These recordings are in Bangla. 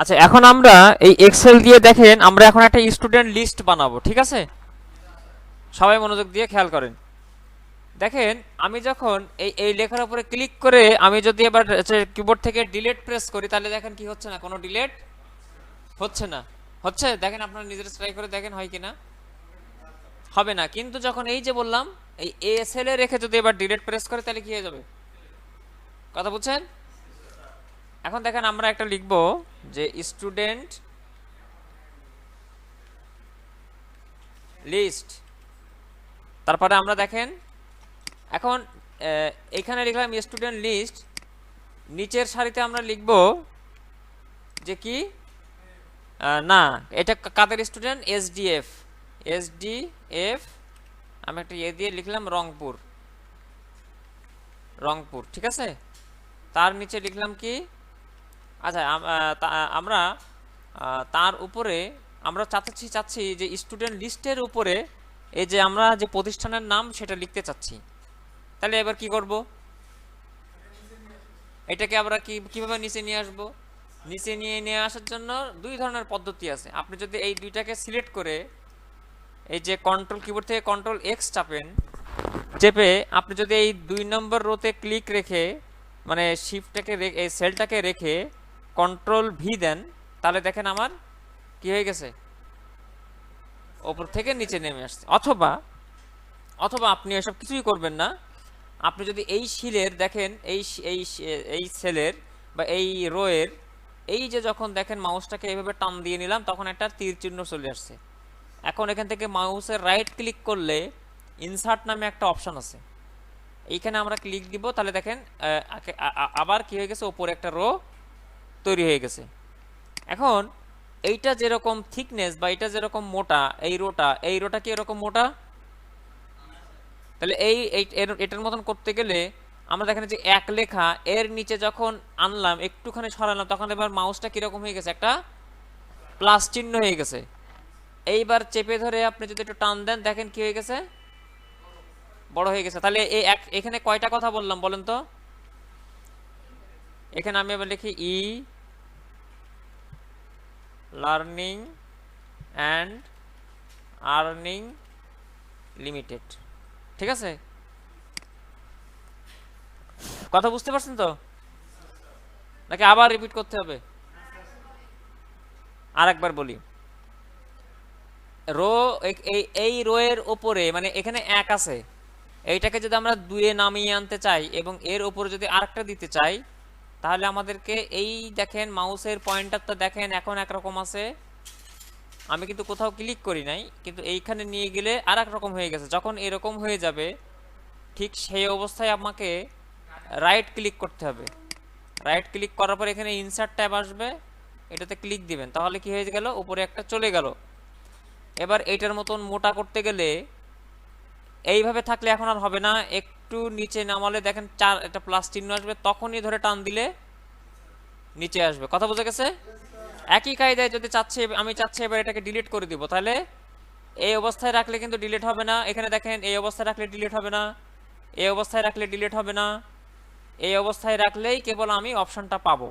আচ্ছা এখন আমরা এই এক্সেল দিয়ে দেখেন, আমরা এখন একটা স্টুডেন্ট লিস্ট বানাবো, ঠিক আছে? সবাই মনোযোগ দিয়ে খেয়াল করেন। দেখেন, আমি যখন এই এই লেখার উপরে ক্লিক করে আমি যদি এবার কিবোর্ড থেকে ডিলেট প্রেস করি, তাহলে দেখেন কি হচ্ছে না? কোনো ডিলেট হচ্ছে না। হচ্ছে? দেখেন আপনারা নিজেরা ট্রাই করে দেখেন হয় কিনা? হবে না। কিন্তু যখন এই যে বললাম, এই এ রেখে যদি এবার ডিলেট প্রেস করে, তাহলে কি হয়ে যাবে? কথা বুঝছেন? এখন দেখেন আমরা একটা লিখব যে স্টুডেন্ট লিস্ট তারপরে আমরা দেখেন, এখন এখানে লিখলাম স্টুডেন্ট লিস্ট নিচের সারিতে আমরা লিখব যে কি? না, এটা কাদের স্টুডেন্ট এসডিএফ এসডিএফ আমি একটা ইয়ে দিয়ে লিখলাম রংপুর। রংপুর, ঠিক আছে? তার নিচে লিখলাম কি? আচ্ছা আমরা তার উপরে আমরা চাচ্ছি চাচ্ছি যে স্টুডেন্ট লিস্টের উপরে এই যে আমরা যে প্রতিষ্ঠানের নাম সেটা লিখতে চাচ্ছি। তাহলে এবার কি করব? এটাকে আমরা কি, কীভাবে নিচে নিয়ে আসব? নিচে নিয়ে নিয়ে আসার জন্য দুই ধরনের পদ্ধতি আছে। আপনি যদি এই দুইটাকে সিলেক্ট করে এই যে কন্ট্রোল কিবোর্ড থেকে কন্ট্রোল এক্স চাপেন, চেপে আপনি যদি এই দুই নম্বর রোতে ক্লিক রেখে মানে শিফটটাকে এই সেলটাকে রেখে কন্ট্রোল ভি দেন তাহলে দেখেন আমার কি হয়ে গেছে? ওপর থেকে নিচে নেমে আসছে। অথবা অথবা আপনি এসব কিছুই করবেন না। আপনি যদি এই শিলের, দেখেন, এই এই এই সেলের বা এই রোয়ের, এই যে যখন দেখেন মাউসটাকে এইভাবে টান দিয়ে নিলাম, তখন একটা তীর চিহ্ন চলে আসছে। এখন এখান থেকে মাউসের রাইট ক্লিক করলে ইনসার্ট নামে একটা অপশন আছে। এইখানে আমরা ক্লিক দিব, তাহলে দেখেন আবার কি হয়ে গেছে? ওপরে একটা রো তৈরি হয়ে গেছে। এখন এইটা যেরকম থিকনেস বা এটা যেরকম মোটা, এই রোটা এই রোটা কি এরকম মোটা? তাহলে এই এটার মতন করতে গেলে আমরা দেখেন যে এক লেখা, এর নিচে যখন আনলাম, একটুখানি সরালাম, তখন এবার মাউসটা কীরকম হয়ে গেছে? একটা প্লাস চিহ্ন হয়ে গেছে। এইবার চেপে ধরে আপনি যদি একটু টান দেন, দেখেন কি হয়ে গেছে? বড় হয়ে গেছে। তাহলে এই এক, এখানে কয়টা কথা বললাম বলেন তো? এখানে আমি এবার লিখি E learning and earning limited. ঠিক আছে? কথা বুঝতে পারছেন তো? নাকি আবার রিপিট করতে হবে? আর একবার বলি। রো, এই- রো এর ওপরে মানে এখানে এক আছে। এইটাকে যদি আমরা দুয়ে নামিয়ে আনতে চাই এবং এর ওপরে যদি আরেকটা দিতে চাই তাহলে আমাদেরকে এই দেখেন মাউসের পয়েন্টারটা দেখেন এখন একরকম আছে। আমি কিন্তু কোথাও ক্লিক করি নাই, কিন্তু এইখানে নিয়ে গেলে আর এক রকম হয়ে গেছে। যখন এরকম হয়ে যাবে, ঠিক সেই অবস্থায় আমাকে রাইট ক্লিক করতে হবে। রাইট ক্লিক করার পর এখানে ইনসার্ট ট্যাব আসবে, এটাতে ক্লিক দিবেন। তাহলে কি হয়ে গেল? উপরে একটা চলে গেল। এবার এইটার মতন মোটা করতে গেলে, এইভাবে থাকলে এখন আর হবে না। একটু নিচে নামালে দেখেন চার, একটা প্লাস চিহ্ন আসবে, তখনই ধরে টান দিলে নিচে আসবে। কথা বোঝা গেছে? একই কায়দায় যদি চাচ্ছে আমি চাচ্ছি এবার এটাকে ডিলিট করে দিব, তাহলে এই অবস্থায় রাখলে কিন্তু ডিলিট হবে না। এখানে দেখেন, এই অবস্থায় রাখলে ডিলিট হবে না, এই অবস্থায় রাখলে ডিলিট হবে না, এই অবস্থায় রাখলেই কেবল আমি অপশনটা পাবো।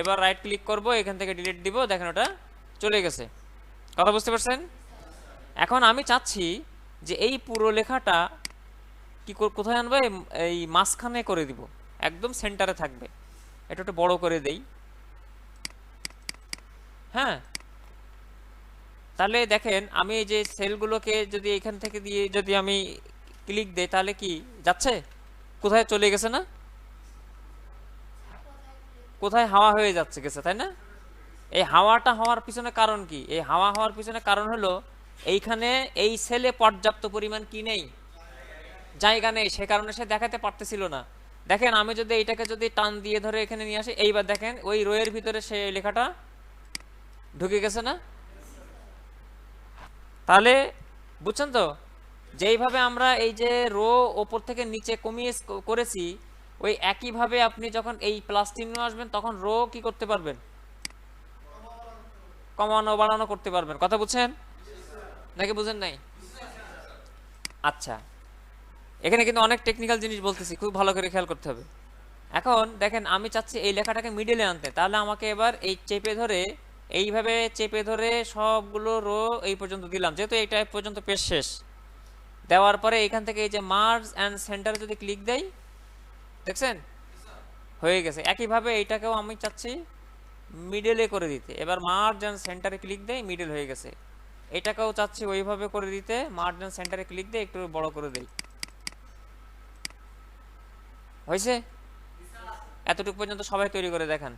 এবার রাইট ক্লিক করব, এখান থেকে ডিলিট দিব, দেখেন ওটা চলে গেছে। কথা বুঝতে পারছেন? এখন আমি চাচ্ছি যে এই পুরো লেখাটা কি কোথায় আনবে? এই মাঝখানে করে দিব। একদম সেন্টারে থাকবে। এটা একটু বড় করে দেই। হ্যাঁ? তাহলে দেখেন, আমি এই যে সেলগুলোকে যদি এখান থেকে দিয়ে যদি আমি ক্লিক দেই, তাহলে কি যাচ্ছে? কোথায় চলে গেছে না? কোথায় হাওয়া হয়ে যাচ্ছে গেছে, তাই না? এই হাওয়াটা হওয়ার পিছনে কারণ কি? এই হাওয়া হওয়ার পিছনে কারণ হলো, এইখানে এই সেলে পর্যাপ্ত পরিমাণ কি নেই? জায়গা নেই, সে কারণে সে দেখাতে পারতেছিল না। দেখেন, আমি যদি এইটাকে যদি টান দিয়ে ধরে এখানে নিয়ে আসি, এইবার দেখেন, ওই রোয়ের ভিতরে সে লেখাটা ঢুকে গেছে না? তাহলে, বুঝছেন তো? যেইভাবে আমরা এই যে রো ওপর থেকে নিচে কমিয়ে করেছি, ওই একইভাবে আপনি যখন এই প্লাস চিহ্ন আসবেন, তখন রো কি করতে পারবেন? কমানো, বাড়ানো করতে পারবেন। কথা বুঝছেন? নাকি বুঝেন নাই? আচ্ছা। এখানে কিন্তু অনেক টেকনিক্যাল জিনিস বলতেছি, খুব ভালো করে খেয়াল করতে হবে। এখন দেখেন, আমি চাচ্ছি এই লেখাটাকে মিডলে আনতে। তাহলে আমাকে এবার এই চেপে ধরে, এইভাবে চেপে ধরে সবগুলো রো এই পর্যন্ত দিলাম। যেহেতু এইটা এই পর্যন্ত পেজ শেষ। দেওয়ার পরে এখান থেকে এই যে মার্জ অ্যান্ড সেন্টারে যদি ক্লিক দেই, দেখছেন? হয়ে গেছে। একইভাবে এইটাকেও আমি চাচ্ছি মিডেলে করে দিতে। এবার মার্জ অ্যান্ড সেন্টারে ক্লিক দেই মিডেল হয়ে গেছে। এটাকেও চাচ্ছি ওইভাবে করে দিতে মার্জ অ্যান্ড সেন্টারে ক্লিক দিয়ে একটু বড় করে দেই। হয়েছে? এতটুকু পর্যন্ত সবাই তৈরি করে দেখান।